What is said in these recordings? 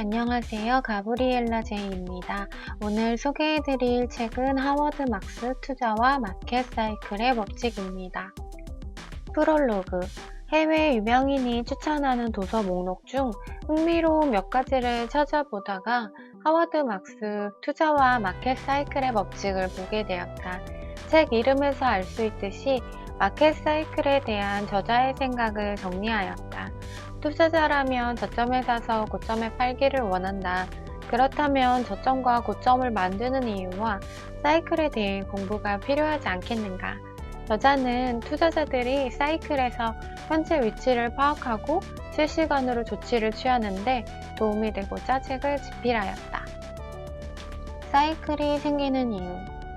안녕하세요. 가브리엘라 제이입니다. 오늘 소개해드릴 책은 하워드 막스 투자와 마켓 사이클의 법칙입니다. 프롤로그 해외 유명인이 추천하는 도서 목록 중 흥미로운 몇 가지를 찾아보다가 하워드 막스 투자와 마켓 사이클의 법칙을 보게 되었다. 책 이름에서 알 수 있듯이 마켓 사이클에 대한 저자의 생각을 정리하였다. 투자자라면 저점에 사서 고점에 팔기를 원한다. 그렇다면 저점과 고점을 만드는 이유와 사이클에 대해 공부가 필요하지 않겠는가? 저자는 투자자들이 사이클에서 현재 위치를 파악하고 실시간으로 조치를 취하는데 도움이 되고자 책을 집필하였다. 사이클이 생기는 이유.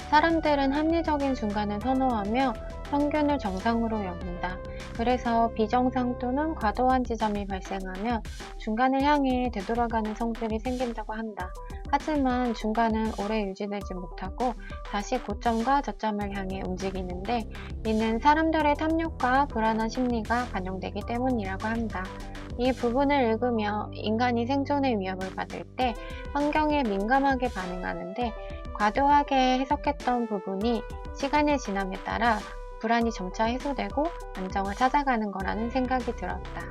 사람들은 합리적인 중간을 선호하며 평균을 정상으로 여긴다. 그래서 비정상 또는 과도한 지점이 발생하면 중간을 향해 되돌아가는 성질이 생긴다고 한다. 하지만 중간은 오래 유지되지 못하고 다시 고점과 저점을 향해 움직이는데 이는 사람들의 탐욕과 불안한 심리가 반영되기 때문이라고 한다. 이 부분을 읽으며 인간이 생존의 위협을 받을 때 환경에 민감하게 반응하는데 과도하게 해석했던 부분이 시간의 지남에 따라 불안이 점차 해소되고 안정을 찾아가는 거라는 생각이 들었다.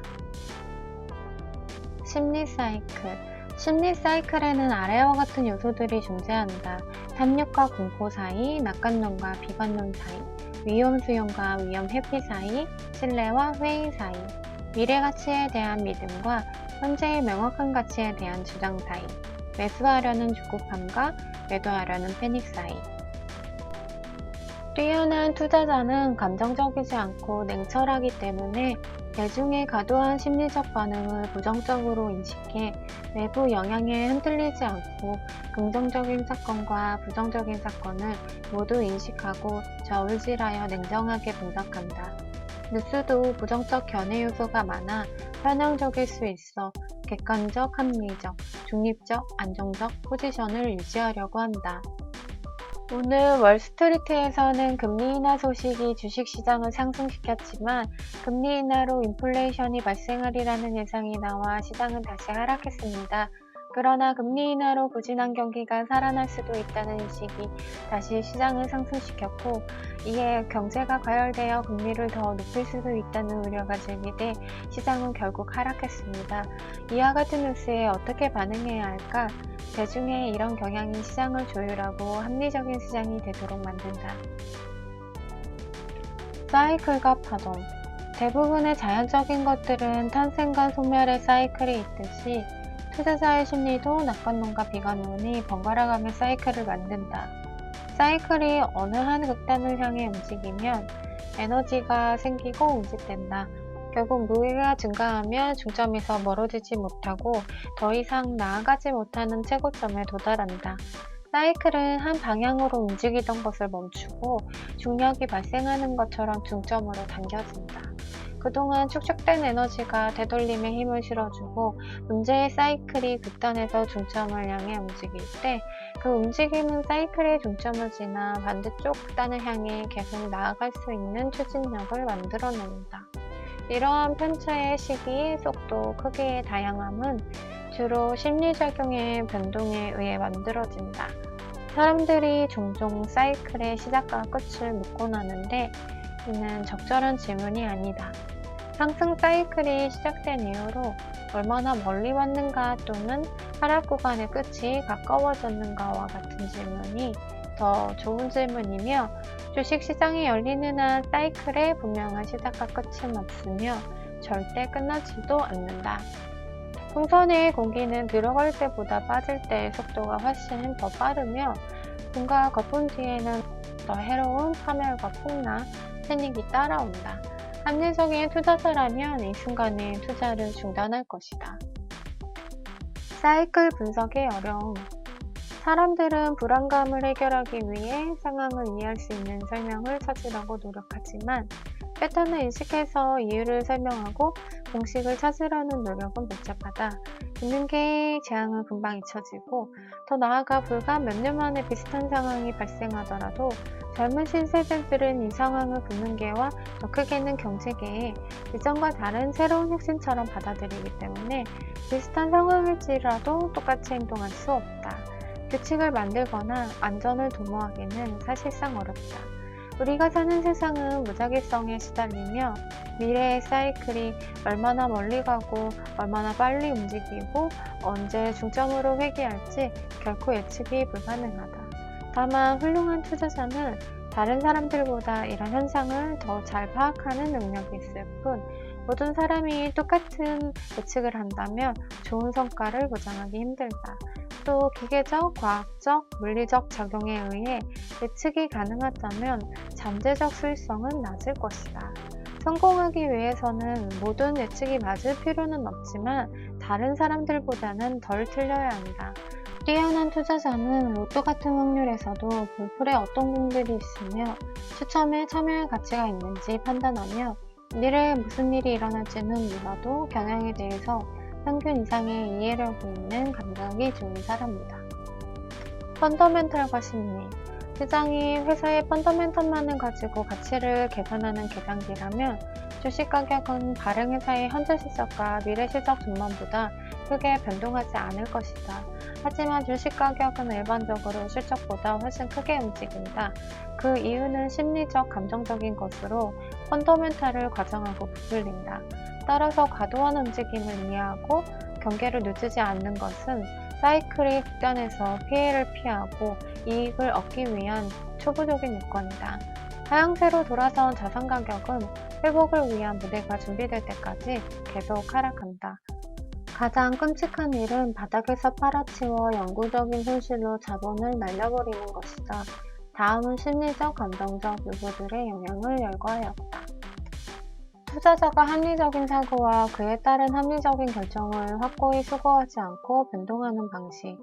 심리 사이클. 심리 사이클에는 아래와 같은 요소들이 존재한다. 탐욕과 공포 사이, 낙관론과 비관론 사이, 위험 수용과 위험 회피 사이, 신뢰와 회의 사이, 미래 가치에 대한 믿음과 현재의 명확한 가치에 대한 주장 사이, 매수하려는 조급함과 매도하려는 패닉 사이. 뛰어난 투자자는 감정적이지 않고 냉철하기 때문에 대중의 과도한 심리적 반응을 부정적으로 인식해 외부 영향에 흔들리지 않고 긍정적인 사건과 부정적인 사건을 모두 인식하고 저울질하여 냉정하게 분석한다. 뉴스도 부정적 견해 요소가 많아 편향적일 수 있어 객관적, 합리적, 중립적, 안정적 포지션을 유지하려고 한다. 오늘 월스트리트에서는 금리 인하 소식이 주식시장을 상승시켰지만 금리 인하로 인플레이션이 발생하리라는 예상이 나와 시장은 다시 하락했습니다. 그러나 금리 인하로 부진한 경기가 살아날 수도 있다는 인식이 다시 시장을 상승시켰고 이에 경제가 과열되어 금리를 더 높일 수도 있다는 우려가 제기돼 시장은 결국 하락했습니다. 이와 같은 뉴스에 어떻게 반응해야 할까? 대중의 이런 경향이 시장을 조율하고 합리적인 시장이 되도록 만든다. 사이클과 파동 대부분의 자연적인 것들은 탄생과 소멸의 사이클이 있듯이 투자자의 심리도 낙관론과 비관론이 번갈아가며 사이클을 만든다. 사이클이 어느 한 극단을 향해 움직이면 에너지가 생기고 응집된다. 결국 무게가 증가하며 중점에서 멀어지지 못하고 더 이상 나아가지 못하는 최고점에 도달한다. 사이클은 한 방향으로 움직이던 것을 멈추고 중력이 발생하는 것처럼 중점으로 당겨진다. 그동안 축적된 에너지가 되돌림에 힘을 실어주고 문제의 사이클이 극단에서 중점을 향해 움직일 때 그 움직임은 사이클의 중점을 지나 반대쪽 극단을 향해 계속 나아갈 수 있는 추진력을 만들어낸다. 이러한 편차의 시기, 속도, 크기의 다양함은 주로 심리작용의 변동에 의해 만들어진다. 사람들이 종종 사이클의 시작과 끝을 묻곤 하는데 이는 적절한 질문이 아니다. 상승 사이클이 시작된 이후로 얼마나 멀리 왔는가 또는 하락 구간의 끝이 가까워졌는가와 같은 질문이 더 좋은 질문이며 주식 시장이 열리는 한 사이클에 분명한 시작과 끝은 없으며 절대 끝나지도 않는다. 풍선의 공기는 들어갈 때보다 빠질 때의 속도가 훨씬 더 빠르며 공과 거품 뒤에는 더 해로운 파멸과 폭락, 패닉이 따라온다. 합리적인 투자자라면 이 순간에 투자를 중단할 것이다. 사이클 분석의 어려움 사람들은 불안감을 해결하기 위해 상황을 이해할 수 있는 설명을 찾으려고 노력하지만 패턴을 인식해서 이유를 설명하고 공식을 찾으려는 노력은 복잡하다. 금융계의 재앙은 금방 잊혀지고 더 나아가 불과 몇 년 만에 비슷한 상황이 발생하더라도 젊은 신세대들은 이 상황을 금융계와 더 크게는 경제계의 이전과 다른 새로운 혁신처럼 받아들이기 때문에 비슷한 상황일지라도 똑같이 행동할 수 없다. 규칙을 만들거나 안전을 도모하기는 사실상 어렵다. 우리가 사는 세상은 무작위성에 시달리며 미래의 사이클이 얼마나 멀리 가고 얼마나 빨리 움직이고 언제 중점으로 회귀할지 결코 예측이 불가능하다. 다만 훌륭한 투자자는 다른 사람들보다 이런 현상을 더 잘 파악하는 능력이 있을 뿐 모든 사람이 똑같은 예측을 한다면 좋은 성과를 보장하기 힘들다. 또 기계적, 과학적, 물리적 작용에 의해 예측이 가능하다면 잠재적 수익성은 낮을 것이다. 성공하기 위해서는 모든 예측이 맞을 필요는 없지만 다른 사람들보다는 덜 틀려야 한다. 뛰어난 투자자는 로또 같은 확률에서도 볼풀에 어떤 공들이 있으며 추첨에 참여할 가치가 있는지 판단하며 미래에 무슨 일이 일어날지는 몰라도 경향에 대해서 평균 이상의 이해력이 있는 감각이 좋은 사람이다. 펀더멘탈과 심리 시장이 회사의 펀더멘탈만을 가지고 가치를 계산하는 계산기라면 주식 가격은 발행 회사의 현재 실적과 미래 실적 전망보다 크게 변동하지 않을 것이다. 하지만 주식 가격은 일반적으로 실적보다 훨씬 크게 움직인다. 그 이유는 심리적, 감정적인 것으로 펀더멘탈을 과장하고 부풀린다. 따라서 과도한 움직임을 이해하고 경계를 늦추지 않는 것은 사이클이 극단에서 피해를 피하고 이익을 얻기 위한 초보적인 요건이다. 하향세로 돌아선 자산 가격은 회복을 위한 무대가 준비될 때까지 계속 하락한다. 가장 끔찍한 일은 바닥에서 팔아치워 영구적인 손실로 자본을 날려버리는 것이다. 다음은 심리적, 감정적 요소들의 영향을 열거하였다. 투자자가 합리적인 사고와 그에 따른 합리적인 결정을 확고히 수고하지 않고 변동하는 방식.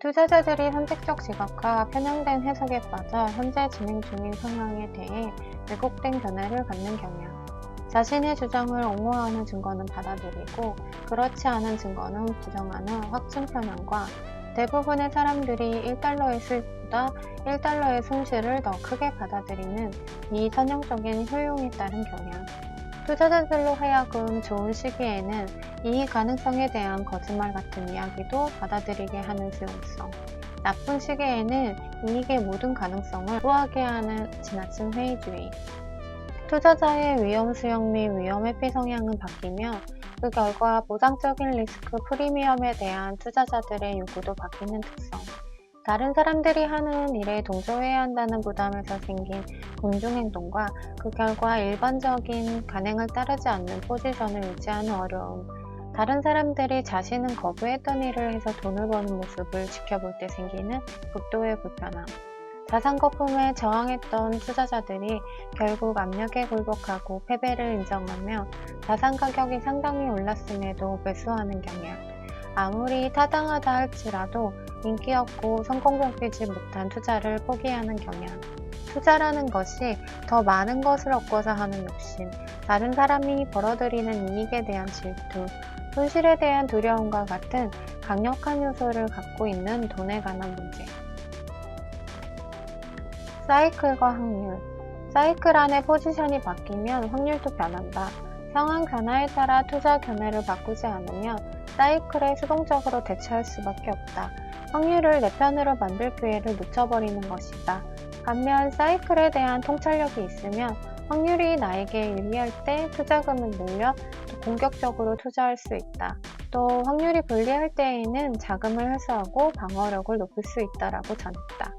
투자자들이 선택적 지각과 편향된 해석에 빠져 현재 진행 중인 상황에 대해 왜곡된 견해를 갖는 경향. 자신의 주장을 옹호하는 증거는 받아들이고 그렇지 않은 증거는 부정하는 확증 편향과 대부분의 사람들이 1달러의 수익보다 1달러의 손실을 더 크게 받아들이는 비선형적인 효용에 따른 경향. 투자자들로 하여금 좋은 시기에는 이익 가능성에 대한 거짓말 같은 이야기도 받아들이게 하는 수용성. 나쁜 시기에는 이익의 모든 가능성을 후하게 하는 지나친 회의주의. 투자자의 위험 수용 및 위험 회피 성향은 바뀌며 그 결과 보장적인 리스크 프리미엄에 대한 투자자들의 요구도 바뀌는 특성. 다른 사람들이 하는 일에 동조해야 한다는 부담에서 생긴 공중행동과 그 결과 일반적인 간행을 따르지 않는 포지션을 유지하는 어려움, 다른 사람들이 자신은 거부했던 일을 해서 돈을 버는 모습을 지켜볼 때 생기는 극도의 불편함, 자산 거품에 저항했던 투자자들이 결국 압력에 굴복하고 패배를 인정하며 자산 가격이 상당히 올랐음에도 매수하는 경향, 아무리 타당하다 할지라도 인기 없고 성공적이지 못한 투자를 포기하는 경향. 투자라는 것이 더 많은 것을 얻고자 하는 욕심, 다른 사람이 벌어들이는 이익에 대한 질투, 손실에 대한 두려움과 같은 강력한 요소를 갖고 있는 돈에 관한 문제. 사이클과 확률. 사이클 안에 포지션이 바뀌면 확률도 변한다. 상황 변화에 따라 투자 견해를 바꾸지 않으면 사이클에 수동적으로 대처할 수밖에 없다. 확률을 내 편으로 만들 기회를 놓쳐버리는 것이다. 반면 사이클에 대한 통찰력이 있으면 확률이 나에게 유리할 때 투자금을 늘려 또 공격적으로 투자할 수 있다. 또 확률이 불리할 때에는 자금을 회수하고 방어력을 높일 수 있다라고 전했다.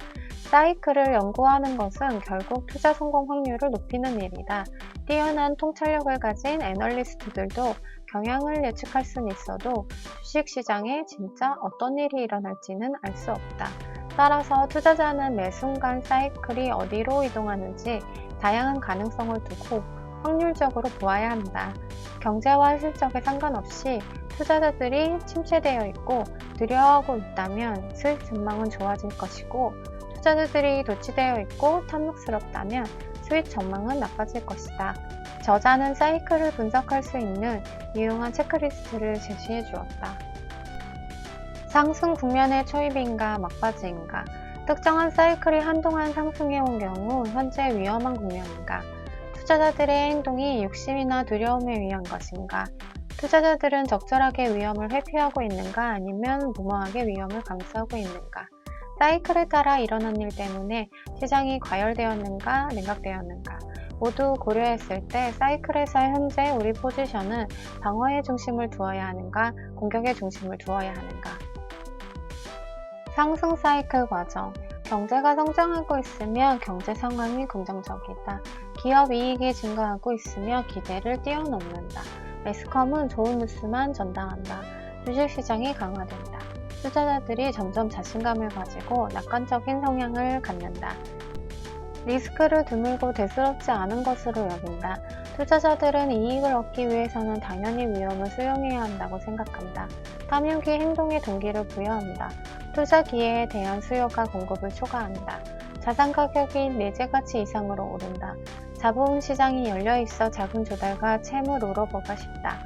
사이클을 연구하는 것은 결국 투자 성공 확률을 높이는 일이다. 뛰어난 통찰력을 가진 애널리스트들도 경향을 예측할 수는 있어도 주식시장에 진짜 어떤 일이 일어날지는 알 수 없다. 따라서 투자자는 매 순간 사이클이 어디로 이동하는지 다양한 가능성을 두고 확률적으로 보아야 한다. 경제와 실적에 상관없이 투자자들이 침체되어 있고 두려워하고 있다면 수익 전망은 좋아질 것이고 투자자들이 도취되어 있고 탐욕스럽다면 수익 전망은 나빠질 것이다. 저자는 사이클을 분석할 수 있는 유용한 체크리스트를 제시해 주었다. 상승 국면의 초입인가 막바지인가? 특정한 사이클이 한동안 상승해 온 경우 현재 위험한 국면인가? 투자자들의 행동이 욕심이나 두려움에 의한 것인가? 투자자들은 적절하게 위험을 회피하고 있는가? 아니면 무모하게 위험을 감수하고 있는가 사이클을 따라 일어난 일 때문에 시장이 과열되었는가 냉각되었는가 모두 고려했을 때 사이클에서 현재 우리 포지션은 방어의 중심을 두어야 하는가 공격의 중심을 두어야 하는가 상승 사이클 과정 경제가 성장하고 있으며 경제 상황이 긍정적이다. 기업 이익이 증가하고 있으며 기대를 뛰어넘는다. 매스컴은 좋은 뉴스만 전당한다. 주식시장이 강화된다. 투자자들이 점점 자신감을 가지고 낙관적인 성향을 갖는다. 리스크를 드물고 대수롭지 않은 것으로 여긴다. 투자자들은 이익을 얻기 위해서는 당연히 위험을 수용해야 한다고 생각한다. 탐욕이 행동의 동기를 부여한다. 투자 기회에 대한 수요가 공급을 초과한다. 자산 가격이 내재 가치 이상으로 오른다. 자본 시장이 열려 있어 자금 조달과 채무 롤오버가 쉽다.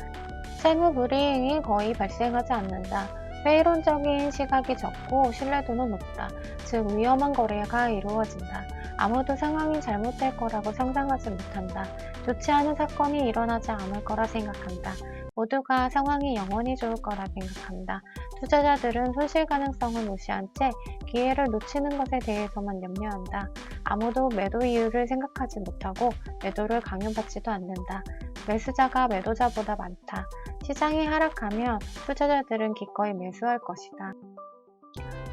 채무 불이행이 거의 발생하지 않는다. 회의론적인 시각이 적고 신뢰도는 높다. 즉 위험한 거래가 이루어진다. 아무도 상황이 잘못될 거라고 상상하지 못한다. 좋지 않은 사건이 일어나지 않을 거라 생각한다. 모두가 상황이 영원히 좋을 거라 생각한다. 투자자들은 손실 가능성을 무시한 채 기회를 놓치는 것에 대해서만 염려한다. 아무도 매도 이유를 생각하지 못하고 매도를 강요받지도 않는다. 매수자가 매도자보다 많다. 시장이 하락하면 투자자들은 기꺼이 매수할 것이다.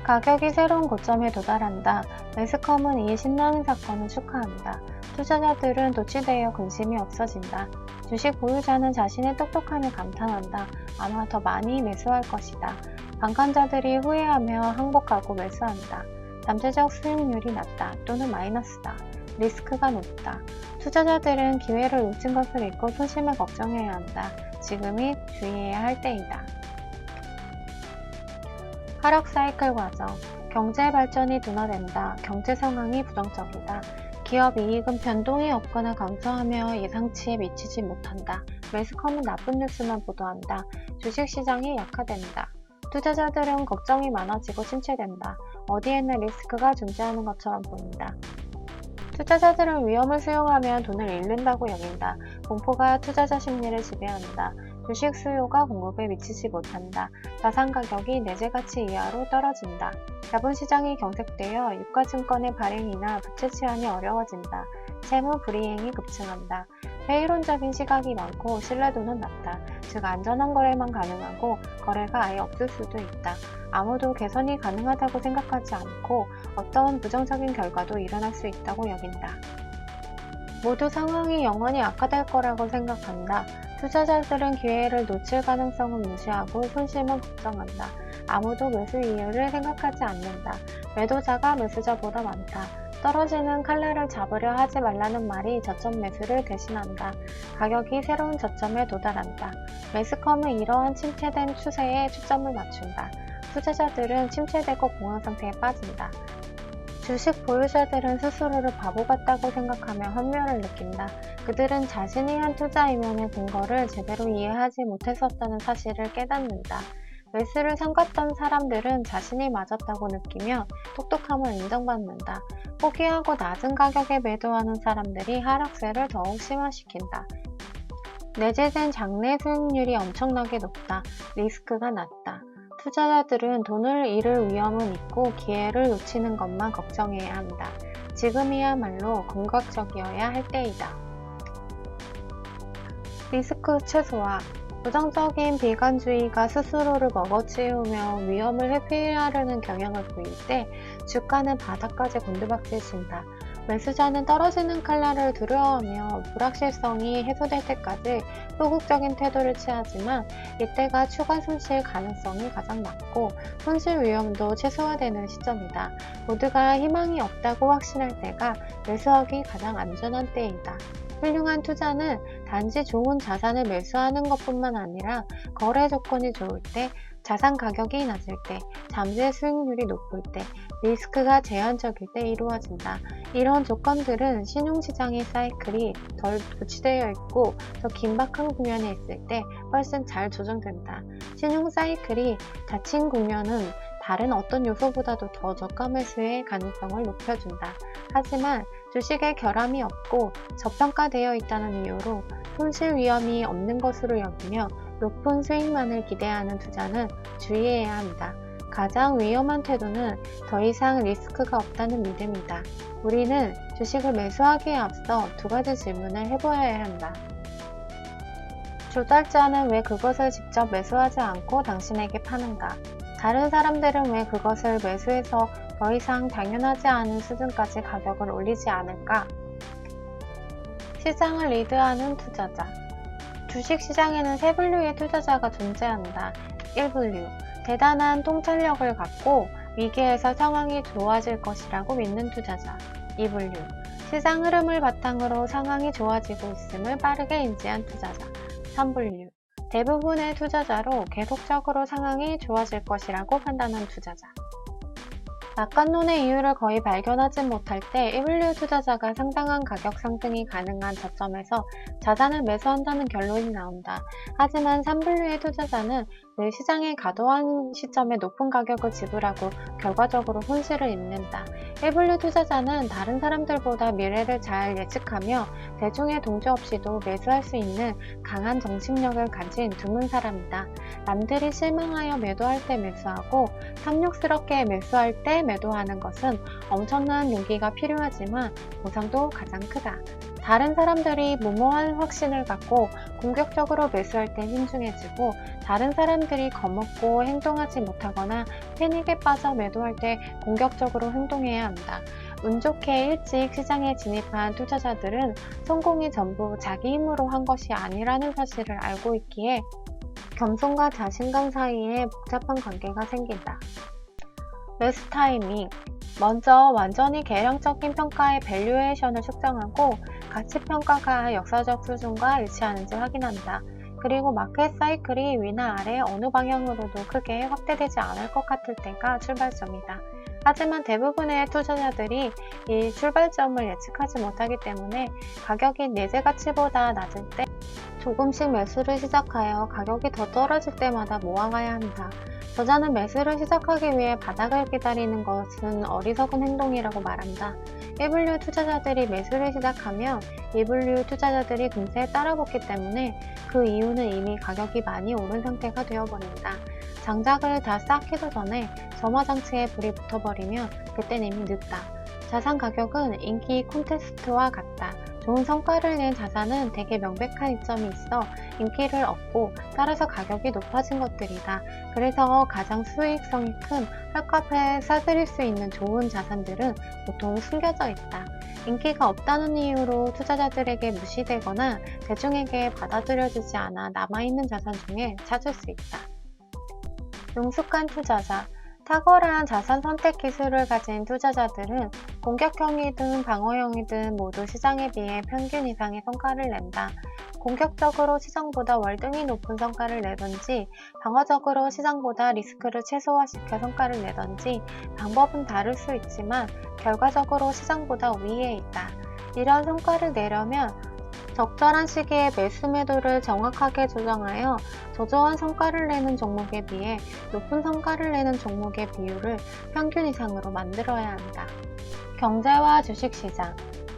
가격이 새로운 고점에 도달한다. 매스컴은 이 신나는 사건을 축하한다. 투자자들은 도취되어 근심이 없어진다. 주식 보유자는 자신의 똑똑함을 감탄한다. 아마 더 많이 매수할 것이다. 방관자들이 후회하며 항복하고 매수한다. 잠재적 수익률이 낮다 또는 마이너스다. 리스크가 높다. 투자자들은 기회를 놓친 것을 잊고 손심을 걱정해야 한다. 지금이 주의해야 할 때이다. 하락 사이클 과정. 경제 발전이 둔화된다. 경제 상황이 부정적이다. 기업 이익은 변동이 없거나 감소하며 예상치에 미치지 못한다. 매스컴은 나쁜 뉴스만 보도한다. 주식시장이 약화된다. 투자자들은 걱정이 많아지고 침체된다. 어디에나 리스크가 존재하는 것처럼 보인다. 투자자들은 위험을 수용하면 돈을 잃는다고 여긴다. 공포가 투자자 심리를 지배한다. 주식 수요가 공급에 미치지 못한다. 자산 가격이 내재 가치 이하로 떨어진다. 자본시장이 경색되어 유가증권의 발행이나 부채 취한이 어려워진다. 채무 불이행이 급증한다. 회의론적인 시각이 많고 신뢰도는 낮다. 즉 안전한 거래만 가능하고 거래가 아예 없을 수도 있다. 아무도 개선이 가능하다고 생각하지 않고 어떤 부정적인 결과도 일어날 수 있다고 여긴다. 모두 상황이 영원히 악화될 거라고 생각한다. 투자자들은 기회를 놓칠 가능성은 무시하고 손실만 걱정한다. 아무도 매수 이유를 생각하지 않는다. 매도자가 매수자보다 많다. 떨어지는 칼날을 잡으려 하지 말라는 말이 저점 매수를 대신한다. 가격이 새로운 저점에 도달한다. 매스컴은 이러한 침체된 추세에 초점을 맞춘다. 투자자들은 침체되고 공황 상태에 빠진다. 주식 보유자들은 스스로를 바보 같다고 생각하며 환멸을 느낀다. 그들은 자신이 한 투자 이면의 근거를 제대로 이해하지 못했었다는 사실을 깨닫는다. 매수를 삼갔던 사람들은 자신이 맞았다고 느끼며 똑똑함을 인정받는다. 포기하고 낮은 가격에 매도하는 사람들이 하락세를 더욱 심화시킨다. 내재된 장내 수익률이 엄청나게 높다. 리스크가 낮다. 투자자들은 돈을 잃을 위험은 있고 기회를 놓치는 것만 걱정해야 한다. 지금이야말로 공격적이어야 할 때이다. 리스크 최소화 부정적인 비관주의가 스스로를 먹어치우며 위험을 회피하려는 경향을 보일 때 주가는 바닥까지 곤두박질 친다. 매수자는 떨어지는 칼날을 두려워하며 불확실성이 해소될 때까지 소극적인 태도를 취하지만 이때가 추가 손실 가능성이 가장 낮고 손실 위험도 최소화되는 시점이다. 모두가 희망이 없다고 확신할 때가 매수하기 가장 안전한 때이다. 훌륭한 투자는 단지 좋은 자산을 매수하는 것뿐만 아니라 거래 조건이 좋을 때 자산 가격이 낮을 때, 잠재 수익률이 높을 때, 리스크가 제한적일 때 이루어진다. 이런 조건들은 신용시장의 사이클이 덜 도치되어 있고 더 긴박한 국면에 있을 때 훨씬 잘 조정된다. 신용 사이클이 닫힌 국면은 다른 어떤 요소보다도 더 저가 매수의 가능성을 높여준다. 하지만 주식에 결함이 없고 저평가되어 있다는 이유로 손실 위험이 없는 것으로 여기며 높은 수익만을 기대하는 투자는 주의해야 한다. 가장 위험한 태도는 더 이상 리스크가 없다는 믿음이다. 우리는 주식을 매수하기에 앞서 두 가지 질문을 해보아야 한다. 조달자는 왜 그것을 직접 매수하지 않고 당신에게 파는가? 다른 사람들은 왜 그것을 매수해서 더 이상 당연하지 않은 수준까지 가격을 올리지 않을까? 시장을 리드하는 투자자. 주식 시장에는 세 분류의 투자자가 존재한다. 1분류. 대단한 통찰력을 갖고 위기에서 상황이 좋아질 것이라고 믿는 투자자. 2분류. 시장 흐름을 바탕으로 상황이 좋아지고 있음을 빠르게 인지한 투자자. 3분류. 대부분의 투자자로 계속적으로 상황이 좋아질 것이라고 판단한 투자자. 낙관론의 이유를 거의 발견하지 못할 때 1분류 투자자가 상당한 가격 상승이 가능한 저점에서 자산을 매수한다는 결론이 나온다. 하지만 3분류의 투자자는 늘 시장에 가도한 시점에 높은 가격을 지불하고 결과적으로 손실을 입는다. 1분류 투자자는 다른 사람들보다 미래를 잘 예측하며 대중의 동조 없이도 매수할 수 있는 강한 정신력을 가진 드문 사람이다. 남들이 실망하여 매도할 때 매수하고 탐욕스럽게 매수할 때 매도하는 것은 엄청난 용기가 필요하지만 보상도 가장 크다. 다른 사람들이 무모한 확신을 갖고 공격적으로 매수할 땐 신중해지고 다른 사람들이 겁먹고 행동하지 못하거나 패닉에 빠져 매도할 때 공격적으로 행동해야 한다. 운 좋게 일찍 시장에 진입한 투자자들은 성공이 전부 자기 힘으로 한 것이 아니라는 사실을 알고 있기에 겸손과 자신감 사이에 복잡한 관계가 생긴다. 매수 타이밍 먼저 완전히 계량적인 평가의 밸류에이션을 측정하고 가치 평가가 역사적 수준과 일치하는지 확인한다. 그리고 마켓 사이클이 위나 아래 어느 방향으로도 크게 확대되지 않을 것 같을 때가 출발점이다. 하지만 대부분의 투자자들이 이 출발점을 예측하지 못하기 때문에 가격이 내재 가치보다 낮을 때 조금씩 매수를 시작하여 가격이 더 떨어질 때마다 모아가야 한다. 저자는 매수를 시작하기 위해 바닥을 기다리는 것은 어리석은 행동이라고 말한다. 1분류 투자자들이 매수를 시작하면 2분류 투자자들이 금세 따라붙기 때문에 그 이유는 이미 가격이 많이 오른 상태가 되어버린다. 장작을 다 쌓기도 전에 점화장치에 불이 붙어버 그땐 이미 늦다. 자산 가격은 인기 콘테스트와 같다. 좋은 성과를 낸 자산은 되게 명백한 이점이 있어 인기를 얻고 따라서 가격이 높아진 것들이다. 그래서 가장 수익성이 큰 헐값에 사들일 수 있는 좋은 자산들은 보통 숨겨져 있다. 인기가 없다는 이유로 투자자들에게 무시되거나 대중에게 받아들여지지 않아 남아있는 자산 중에 찾을 수 있다. 능숙한 투자자 탁월한 자산 선택 기술을 가진 투자자들은 공격형이든 방어형이든 모두 시장에 비해 평균 이상의 성과를 낸다. 공격적으로 시장보다 월등히 높은 성과를 내던지 방어적으로 시장보다 리스크를 최소화시켜 성과를 내던지 방법은 다를 수 있지만 결과적으로 시장보다 위에 있다. 이런 성과를 내려면 적절한 시기에 매수 매도를 정확하게 조정하여 저조한 성과를 내는 종목에 비해 높은 성과를 내는 종목의 비율을 평균 이상으로 만들어야 한다. 경제와 주식시장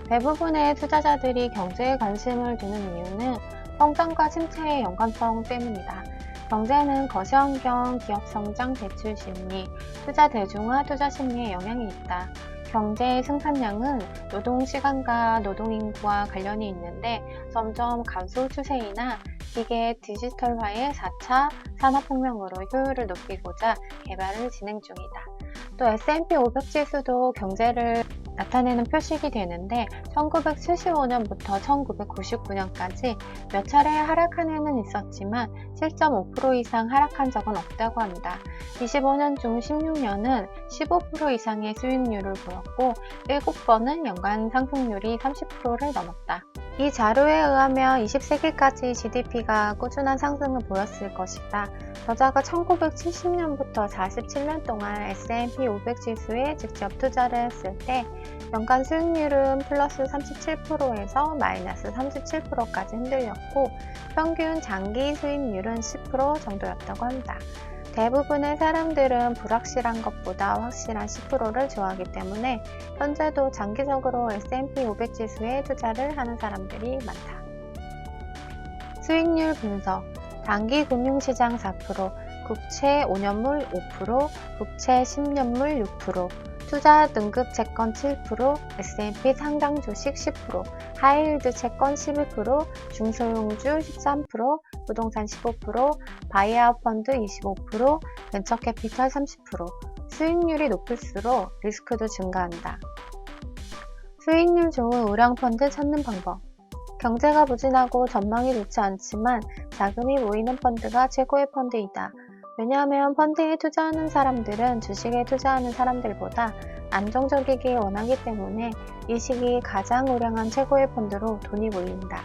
대부분의 투자자들이 경제에 관심을 두는 이유는 성장과 침체의 연관성 때문이다. 경제는 거시환경, 기업 성장, 대출 심리, 투자 대중화, 투자 심리에 영향이 있다. 경제의 생산량은 노동 시간과 노동 인구와 관련이 있는데 점점 감소 추세이나 기계 디지털화의 4차 산업혁명으로 효율을 높이고자 개발을 진행 중이다. 또 S&P 500 지수도 경제를 나타내는 표식이 되는데 1975년부터 1999년까지 몇 차례 하락한 해는 있었지만 7.5% 이상 하락한 적은 없다고 한다. 25년 중 16년은 15% 이상의 수익률을 보였고 7번은 연간 상승률이 30%를 넘었다. 이 자료에 의하면 20세기까지 GDP가 꾸준한 상승을 보였을 것이다. 저자가 1970년부터 47년 동안 S&P 500 지수에 직접 투자를 했을 때 연간 수익률은 플러스 37%에서 마이너스 37%까지 흔들렸고 평균 장기 수익률은 10% 정도였다고 한다. 대부분의 사람들은 불확실한 것보다 확실한 10%를 좋아하기 때문에 현재도 장기적으로 S&P 500 지수에 투자를 하는 사람들이 많다. 수익률 분석 단기 금융시장 4%, 국채 5년물 5%, 국채 10년물 6%, 투자 등급 채권 7%, S&P 상장 주식 10%, 하이힐드 채권 11%, 중소형주 13%, 부동산 15%, 바이아웃 펀드 25%, 벤처 캐피털 30%. 수익률이 높을수록 리스크도 증가한다. 수익률 좋은 우량 펀드 찾는 방법. 경제가 부진하고 전망이 좋지 않지만 자금이 모이는 펀드가 최고의 펀드이다. 왜냐하면 펀드에 투자하는 사람들은 주식에 투자하는 사람들보다 안정적이길 원하기 때문에 이 시기 가장 우량한 최고의 펀드로 돈이 몰린다.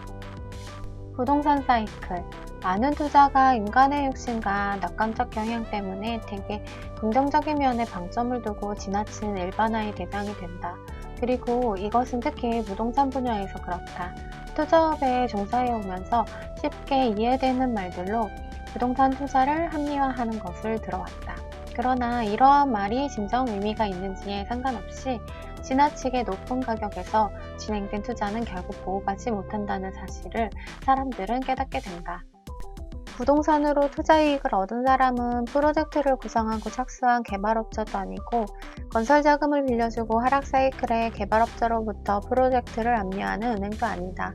부동산 사이클. 많은 투자가 인간의 욕심과 낙관적 경향 때문에 되게 긍정적인 면에 방점을 두고 지나친 일반화의 대상이 된다. 그리고 이것은 특히 부동산 분야에서 그렇다. 투자업에 종사해 오면서 쉽게 이해되는 말들로 부동산 투자를 합리화하는 것을 들어왔다. 그러나 이러한 말이 진정 의미가 있는지에 상관없이 지나치게 높은 가격에서 진행된 투자는 결국 보호받지 못한다는 사실을 사람들은 깨닫게 된다. 부동산으로 투자 이익을 얻은 사람은 프로젝트를 구성하고 착수한 개발업자도 아니고 건설 자금을 빌려주고 하락 사이클의 개발업자로부터 프로젝트를 압류하는 은행도 아니다.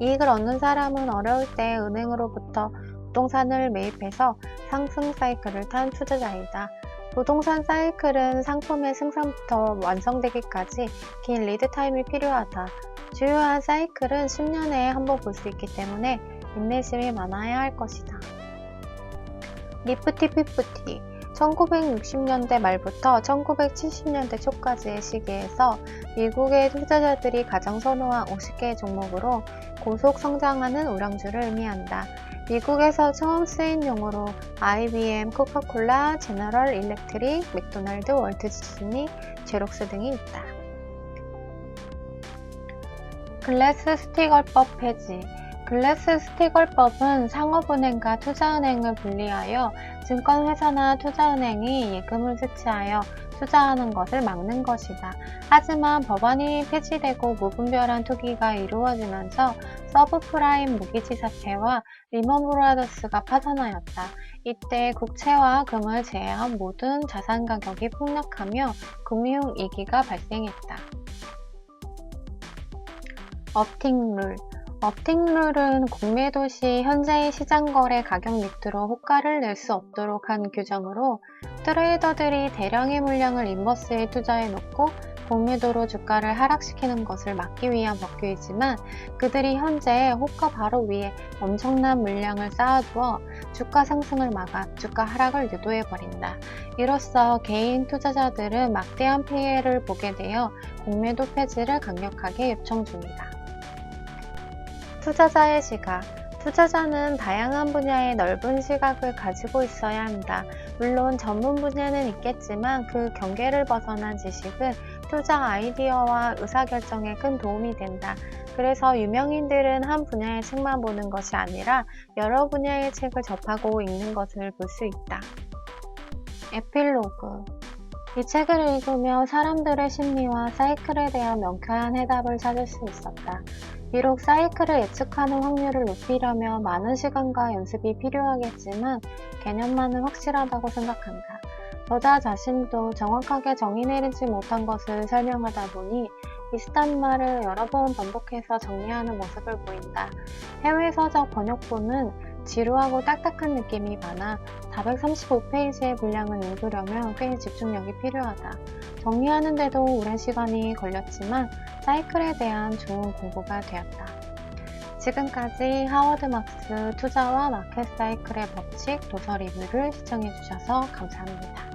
이익을 얻는 사람은 어려울 때 은행으로부터 부동산을 매입해서 상승 사이클을 탄 투자자이다. 부동산 사이클은 상품의 생산부터 완성되기까지 긴 리드 타임이 필요하다. 주요한 사이클은 10년에 한 번 볼 수 있기 때문에 인내심이 많아야 할 것이다. 니프티 피프티 1960년대 말부터 1970년대 초까지의 시기에서 미국의 투자자들이 가장 선호한 50개의 종목으로 고속 성장하는 우량주를 의미한다. 미국에서 처음 쓰인 용어로 IBM, 코카콜라, 제너럴 일렉트릭, 맥도날드, 월트 디즈니, 제록스 등이 있다. 글래스 스티걸법 폐지 글래스 스티걸법은 상업은행과 투자은행을 분리하여 증권회사나 투자은행이 예금을 채취하여 투자하는 것을 막는 것이다. 하지만 법안이 폐지되고 무분별한 투기가 이루어지면서 서브프라임 모기지 사태와 리먼 브라더스가 파산하였다. 이때 국채와 금을 제외한 모든 자산 가격이 폭락하며 금융 위기가 발생했다. 업팅룰 업팅룰은 공매도 시 현재의 시장 거래 가격 밑으로 호가를 낼 수 없도록 한 규정으로 트레이더들이 대량의 물량을 인버스에 투자해 놓고 공매도로 주가를 하락시키는 것을 막기 위한 법규이지만 그들이 현재 호가 바로 위에 엄청난 물량을 쌓아두어 주가 상승을 막아 주가 하락을 유도해 버린다. 이로써 개인 투자자들은 막대한 피해를 보게 되어 공매도 폐지를 강력하게 요청 중이다. 투자자의 시각 투자자는 다양한 분야의 넓은 시각을 가지고 있어야 한다. 물론 전문 분야는 있겠지만 그 경계를 벗어난 지식은 투자 아이디어와 의사결정에 큰 도움이 된다. 그래서 유명인들은 한 분야의 책만 보는 것이 아니라 여러 분야의 책을 접하고 읽는 것을 볼 수 있다. 에필로그 이 책을 읽으며 사람들의 심리와 사이클에 대한 명쾌한 해답을 찾을 수 있었다. 비록 사이클을 예측하는 확률을 높이려면 많은 시간과 연습이 필요하겠지만 개념만은 확실하다고 생각한다. 저자 자신도 정확하게 정의 내리지 못한 것을 설명하다 보니 비슷한 말을 여러 번 반복해서 정리하는 모습을 보인다. 해외 서적 번역본은 지루하고 딱딱한 느낌이 많아 435페이지의 분량을 읽으려면 꽤 집중력이 필요하다. 정리하는데도 오랜 시간이 걸렸지만 사이클에 대한 좋은 공부가 되었다. 지금까지 하워드 막스 투자와 마켓 사이클의 법칙 도서 리뷰를 시청해주셔서 감사합니다.